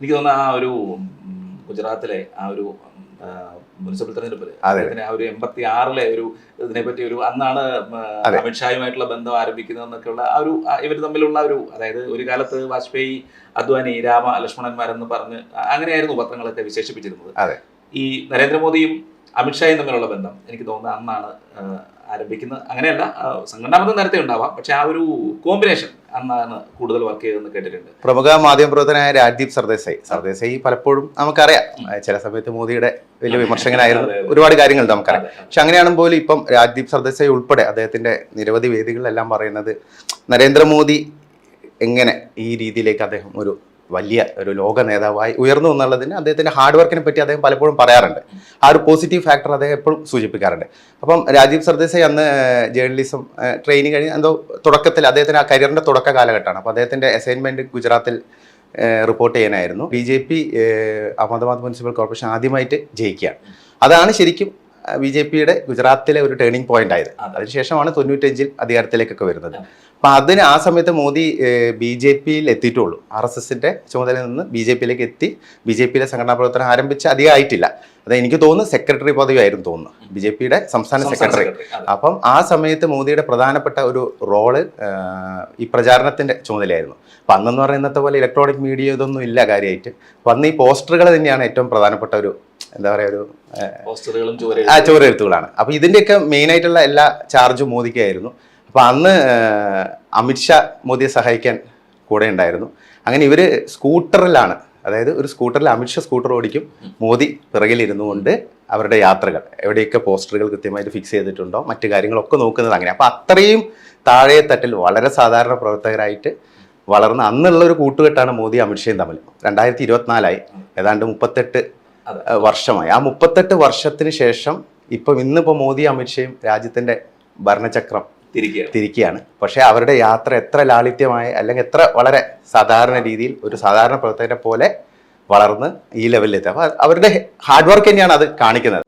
എനിക്ക് തോന്നുന്നു ആ ഒരു ഗുജറാത്തിലെ ആ ഒരു മുനിസിപ്പൽ തെരഞ്ഞെടുപ്പിൽ. അദ്ദേഹത്തിന് ആ ഒരു എൺപത്തി ആറിലെ ഒരു ഇതിനെ പറ്റി ഒരു അന്നാണ്. അമിത്ഷായുമായിട്ടുള്ള ബന്ധം ആരംഭിക്കുന്നതെന്നൊക്കെയുള്ള ആ ഒരു ഇവർ തമ്മിലുള്ള ഒരു അതായത് ഒരു കാലത്ത് വാജ്പേയി അദ്വാനി രാമ ലക്ഷ്മണന്മാരെന്ന് പറഞ്ഞ് അങ്ങനെയായിരുന്നു പത്രങ്ങളൊക്കെ വിശേഷിപ്പിച്ചിരുന്നത്. ഈ നരേന്ദ്രമോദിയും അമിത്ഷായും തമ്മിലുള്ള ബന്ധം എനിക്ക് തോന്നുന്നത് അന്നാണ് ആ, ആരംഭിക്കുന്നത് അങ്ങനെയല്ല സംഘടനാബന്ധം സംഘടനാ ബന്ധം നേരത്തെ ഉണ്ടാവാം. പക്ഷെ ആ ഒരു കോമ്പിനേഷൻ അന്നാണ് കൂടുതൽ വർക്ക് ചെയ്തതെന്ന് കേട്ടിട്ടുണ്ട്. പ്രമുഖ മാധ്യമപ്രവർത്തനായ രാജ്ദീപ് സർദേശായി. സർദേശായി പലപ്പോഴും നമുക്കറിയാം. ചില സമയത്ത് മോദിയുടെ വലിയ വിമർശകനായിരുന്നു. ഒരുപാട് കാര്യങ്ങൾ നമുക്കറിയാം. പക്ഷെ അങ്ങനെയാണെങ്കിൽ പോലും ഇപ്പം രാജ്ദീപ് സർദേശായി ഉൾപ്പെടെ അദ്ദേഹത്തിന്റെ നിരവധി വേദികളിലെല്ലാം പറയുന്നത് നരേന്ദ്രമോദി എങ്ങനെ ഈ രീതിയിലേക്ക് അദ്ദേഹം ഒരു വലിയ ഒരു ലോക നേതാവായി ഉയർന്നു എന്നുള്ളതിന് അദ്ദേഹത്തിന്റെ ഹാർഡ് വർക്കിനെ പറ്റി അദ്ദേഹം പലപ്പോഴും പറയാറുണ്ട്. ആ ഒരു പോസിറ്റീവ് ഫാക്ടർ അദ്ദേഹം എപ്പോഴും സൂചിപ്പിക്കാറുണ്ട്. അപ്പം രാജീവ് സർദേശായി അന്ന് ജേർണലിസം ട്രെയിനിങ് കഴിഞ്ഞ് എന്തോ തുടക്കത്തിൽ അദ്ദേഹത്തിന് ആ കരിയറിന്റെ തുടക്ക കാലഘട്ടമാണ്. അപ്പോൾ അദ്ദേഹത്തിന്റെ അസൈൻമെന്റ് ഗുജറാത്തിൽ റിപ്പോർട്ട് ചെയ്യാനായിരുന്നു. B J P Ahmedabad municipal corporation ആദ്യമായിട്ട് ജയിക്കുകയാണ്. അതാണ് ശരിക്കും ബി ജെ പിയുടെ ഗുജറാത്തിലെ ഒരു ടേണിംഗ് പോയിന്റ് ആയത്. അതെ. അതിനുശേഷമാണ് തൊണ്ണൂറ്റഞ്ചിൽ അധികാരത്തിലേക്കൊക്കെ വരുന്നത്. അപ്പൊ അതിന് ആ സമയത്ത് മോദി ബി ജെ പിയിൽ എത്തിയിട്ടുള്ളൂ. ആർ എസ് എസിന്റെ ചുമതലയിൽ നിന്ന് ബി ജെ പിയിലേക്ക് എത്തി ബി ജെ പിയിലെ സംഘടനാ പ്രവർത്തനം ആരംഭിച്ച് അധികം ആയിട്ടില്ല അത് എനിക്ക് തോന്നുന്നു സെക്രട്ടറി പദവിയായിരുന്നു തോന്നുന്നു. ബി ജെ പിയുടെ സംസ്ഥാന സെക്രട്ടറി. അപ്പം ആ സമയത്ത് മോദിയുടെ പ്രധാനപ്പെട്ട ഒരു റോൾ ഈ പ്രചാരണത്തിന്റെ ചുമതലയായിരുന്നു. അപ്പം അന്നെന്ന് പറയുന്നത് പോലെ ഇലക്ട്രോണിക് മീഡിയ ഇതൊന്നും ഇല്ല കാര്യമായിട്ട്. അപ്പം അന്ന് ഈ പോസ്റ്ററുകൾ തന്നെയാണ് ഏറ്റവും പ്രധാനപ്പെട്ട ഒരു എന്താ പറയുക ഒരു പോസ്റ്ററുകളും ആ ചുവരെഴുത്തും ചുവരെഴുത്തുകളാണ്. അപ്പോൾ ഇതിന്റെയൊക്കെ മെയിൻ ആയിട്ടുള്ള എല്ലാ ചാർജും മോദിക്കായിരുന്നു. അപ്പോൾ അന്ന് അമിത്ഷാ മോദിയെ സഹായിക്കാൻ കൂടെ ഉണ്ടായിരുന്നു. അങ്ങനെ ഇവർ സ്കൂട്ടറിലാണ് അതായത് ഒരു സ്കൂട്ടറിൽ അമിത്ഷാ സ്കൂട്ടർ ഓടിക്കും. മോദി പിറകിലിരുന്നു കൊണ്ട് അവരുടെ യാത്രകൾ എവിടെയൊക്കെ പോസ്റ്ററുകൾ കൃത്യമായിട്ട് ഫിക്സ് ചെയ്തിട്ടുണ്ടോ മറ്റു കാര്യങ്ങളൊക്കെ നോക്കുന്നത് അങ്ങനെ. അപ്പോൾ അത്രയും താഴെ തട്ടിൽ വളരെ സാധാരണ പ്രവർത്തകരായിട്ട് വളർന്ന അന്നുള്ള ഒരു കൂട്ടുകെട്ടാണ് മോദി അമിത്ഷയും തമ്മിൽ. രണ്ടായിരത്തി ഇരുപത്തിനാലായി. ഏതാണ്ട് മുപ്പത്തെട്ട് വർഷമായി. ആ മുപ്പത്തെട്ട് വർഷത്തിന് ശേഷം ഇപ്പം ഇന്നിപ്പോ മോദി അമിത്ഷയും രാജ്യത്തിന്റെ ഭരണചക്രം തിരിക്കുകയാണ്. തിരിക്കുകയാണ്. പക്ഷേ അവരുടെ യാത്ര എത്ര ലാളിത്യമായി അല്ലെങ്കിൽ എത്ര വളരെ സാധാരണ രീതിയിൽ ഒരു സാധാരണ പ്രവർത്തകരെ പോലെ വളർന്ന് ഈ ലെവലിലെത്തി. അപ്പോൾ അവരുടെ ഹാർഡ് വർക്ക് തന്നെയാണ് അത് കാണിക്കുന്നത്.